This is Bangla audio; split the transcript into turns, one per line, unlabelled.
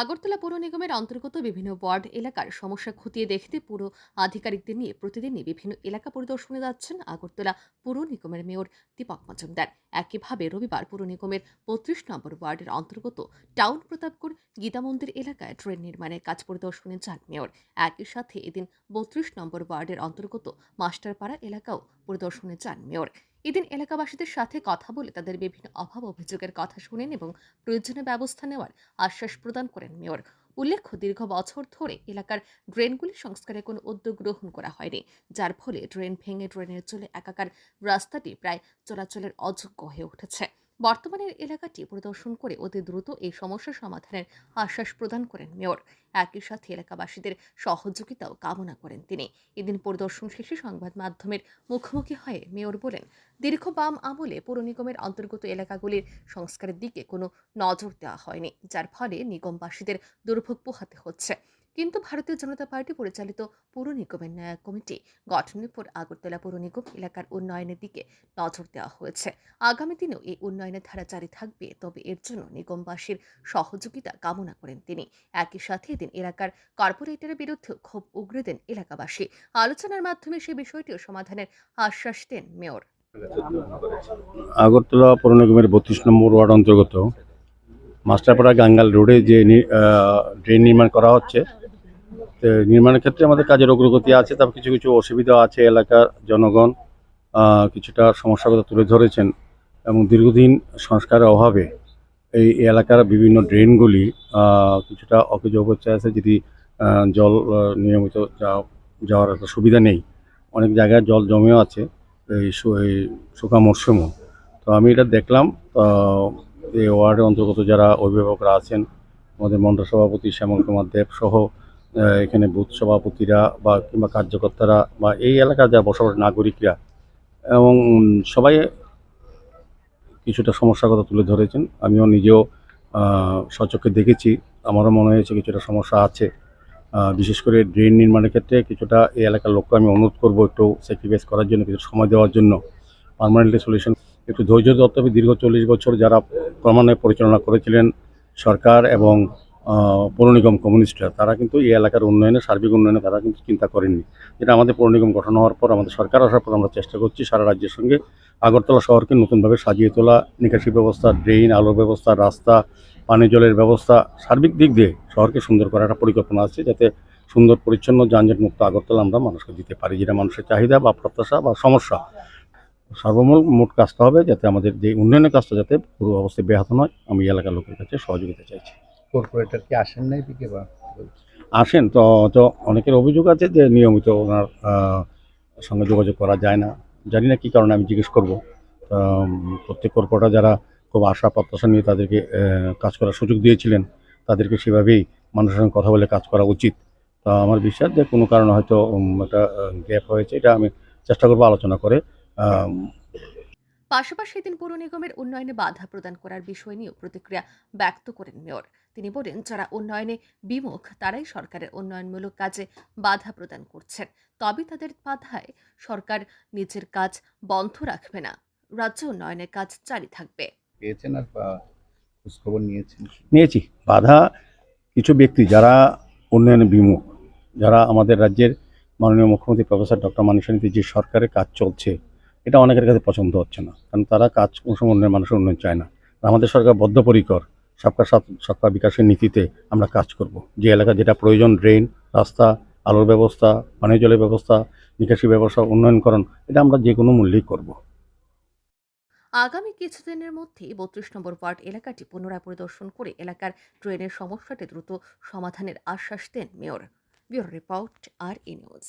আগরতলা পৌর নিগমের অন্তর্গত বিভিন্ন ওয়ার্ড এলাকার সমস্যা খতিয়ে দেখতে পুর আধিকারিকদের নিয়ে প্রতিদিনই বিভিন্ন এলাকা পরিদর্শনে যাচ্ছেন আগরতলা পুর নিগমের মেয়র দীপক মজুমদার। একইভাবে রবিবার পুর নিগমের বত্রিশ নম্বর ওয়ার্ডের অন্তর্গত টাউন প্রতাপগড় গীতা মন্দির এলাকায় ট্রেন নির্মাণের কাজ পরিদর্শনে যান মেয়র। একই সাথে এদিন বত্রিশ নম্বর ওয়ার্ডের অন্তর্গত মাস্টারপাড়া এলাকাও পরিদর্শনে যান মেয়র। এদিন এলাকাবাসীদের সাথে কথা বলে তাদের বিভিন্ন অভাব অভিযোগের কথা শুনেন এবং প্রয়োজনীয় ব্যবস্থা নেওয়ার আশ্বাস প্রদান করেন মেয়র। উল্লেখ্য, দীর্ঘ বছর ধরে এলাকার ড্রেনগুলি সংস্কারে কোনো উদ্যোগ গ্রহণ করা হয়নি, যার ফলে ড্রেন ভেঙে ড্রেনের চলে একাকার রাস্তাটি প্রায় চলাচলের অযোগ্য হয়ে উঠেছে। বর্তমানে এলাকাটি পরিদর্শন করে অতি দ্রুত এই সমস্যা সমাধানের আশ্বাস প্রদান করেন মেয়র। একই সাথে এলাকাবাসীদের সহযোগিতাও কামনা করেন তিনি। এদিন পরিদর্শন শেষে সংবাদ মাধ্যমের মুখোমুখি হয়ে মেয়র বলেন, দীর্ঘ বাম আমলে পৌর নিগমের অন্তর্গত এলাকাগুলির সংস্কারের দিকে কোনো নজর দেওয়া হয়নি, যার ফলে নিগমবাসীদের দুর্ভোগ পোহাতে হচ্ছে। কিন্তু ভারতীয় জনতা পার্টি পরিচালিত পৌর নিগমের ন্যায় কমিটি গঠনের পর আগরতলা পৌর নিগম এলাকার উন্নয়নের দিকে নজর দেওয়া হয়েছে। আগামী দিনেও এই উন্নয়নের ধারা জারি থাকবে, তবে এর জন্য নিগমবাসীর সহযোগিতা কামনা করেন তিনি। একই সাথে এদিন এলাকার কর্পোরেটরের বিরুদ্ধে ক্ষোভ উগরে দেন এলাকাবাসী। আলোচনার মাধ্যমে সে বিষয়টিও সমাধানের আশ্বাস দেন মেয়র।
আগরতলা পৌর নিগমের বত্রিশ নম্বর ওয়ার্ড অন্তর্গত মাস্টারপাড়া গাঙ্গাল রোডে যে ড্রেন নির্মাণ করা হচ্ছে নির্মাণের ক্ষেত্রে আমাদের কাজের অগ্রগতি আছে, তারপর কিছু কিছু অসুবিধা আছে এলাকার জনগণ কিছুটা সমস্যার কথা তুলে ধরেছেন এবং দীর্ঘদিন সংস্কারের অভাবে এই এলাকার বিভিন্ন ড্রেনগুলি কিছুটা অকেজ অবস্থায় আছে, যদি জল নিয়মিত যাওয়া- যাওয়ার একটা সুবিধা নেই। অনেক জায়গায় জল জমেও আছে, এই শুকা মরশুমও। তো আমি এটা দেখলাম এই ওয়ার্ডের অন্তর্গত যারা অভিভাবকরা আছেন, আমাদের মন্ডল সভাপতি শ্যামল কুমার দেব সহ এখানে বুথ সভাপতিরা বা কিংবা কার্যকর্তারা বা এই এলাকার যারা বসবাস নাগরিকরা এবং সবাই কিছুটা সমস্যার কথা তুলে ধরেছেন। আমিও নিজেও সচক্ষে দেখেছি। আমারও মনে হয়েছে কিছুটা সমস্যা আছে। বিশেষ করে ড্রেন নির্মাণের ক্ষেত্রে কিছুটা এই এলাকার লোককে আমি অনুরোধ করব একটু স্যাক্রিফাইস করার জন্য কিছু সময় দেওয়ার জন্য। পারমানেন্টলি সলিউশন একটু ধৈর্য ধরতে দীর্ঘ চল্লিশ বছর যারা ক্রমান্বয়ে পরিচালনা করেছিলেন সরকার এবং আহ, পৌর কমিউনিস্টরা তারা কিন্তু এই এলাকার উন্নয়নে সার্বিক উন্নয়নে তারা কিন্তু চিন্তা করেননি। যেটা আমাদের পৌর নিগম গঠন হওয়ার পর আমাদের সরকার আসার পর আমরা চেষ্টা করছি সারা রাজ্যের সঙ্গে আগরতলা শহরকে নতুনভাবে সাজিয়ে তোলা নিকাশি ব্যবস্থা ড্রেন আলোর ব্যবস্থা রাস্তা পানীয় জলের ব্যবস্থা সার্বিক দিক দিয়ে শহরকে সুন্দর করার একটা পরিকল্পনা আছে যাতে সুন্দর পরিচ্ছন্ন যানজট মুক্ত আগরতলা আমরা মানুষকে দিতে পারি যেটা মানুষের চাহিদা বা প্রত্যাশা বা সমস্যা। সর্বমূল মোট কাজটা হবে যাতে আমাদের যে উন্নয়নের কাজটা যাতে পুরো অবস্থায় ব্যাহত নয় আমি এলাকার লোকের কাছে সহযোগিতা চাইছি।
কর্পোরেটর কি আসেন নাই দিকে বা
আসেন, তো তো অনেকের অভিযোগ আছে যে নিয়মিত ওনার সঙ্গে যোগাযোগ করা যায় না। জানি না কী কারণে আমি জিজ্ঞেস করব। প্রত্যেক কর্পোরেটর যারা খুব আশা প্রত্যাশা নিয়ে তাদেরকে কাজ করার সুযোগ দিয়েছিলেন, তাদেরকে সেভাবেই মানুষের সঙ্গে কথা বলে কাজ করা উচিত। তো আমার বিশ্বাস যে কোনো কারণে হয়তো একটা গ্যাপ হয়েছে, এটা আমি চেষ্টা করব আলোচনা করে।
পাশাপাশি এদিন পৌর নিগমের উন্নয়নে বাধা প্রদান করার বিষয় নিয়েও প্রতিক্রিয়া ব্যক্ত করেন মেয়র। তিনি বলেন যারা উন্নয়নে বিমুখ তারাই সরকারের উন্নয়নমূলক কাজে বাধা প্রদান করছেন। তবে তাদের বাধায় সরকার নিজের কাজ বন্ধ রাখবে না। রাজ্য উন্নয়নের কাজ জারি থাকবে।
পেয়েছেন আর খোঁজখবর নিয়েছেন?
নিয়েছি। বাধা কিছু ব্যক্তি যারা উন্নয়নে বিমুখ যারা আমাদের রাজ্যের মাননীয় মুখ্যমন্ত্রী প্রফেসর ডক্টর মানিসানিতে যে সরকারের কাজ চলছে এটা অনেকের কাছে পছন্দ হচ্ছে না। কারণ তারা কাজ সময় মানুষের উন্নয়ন চায় না। আমাদের সরকার বদ্ধপরিকর। সবকা সবকা বিকাশের নীতিতে আমরা কাজ করব। যে এলাকা যেটা প্রয়োজন, ড্রেন, রাস্তা, আলোর ব্যবস্থা, পানীয় জলের ব্যবস্থা, নিকাশি ব্যবস্থা, উন্নয়নকরণ, এটা আমরা যে কোনো মূল্যেই করব।
আগামী কিছুদিনের মধ্যেই বত্রিশ নম্বর ওয়ার্ড এলাকাটি পুনরায় পরিদর্শন করে এলাকার ড্রেনের সমস্যাটি দ্রুত সমাধানের আশ্বাস দেন mayor. Bureau report, R E news.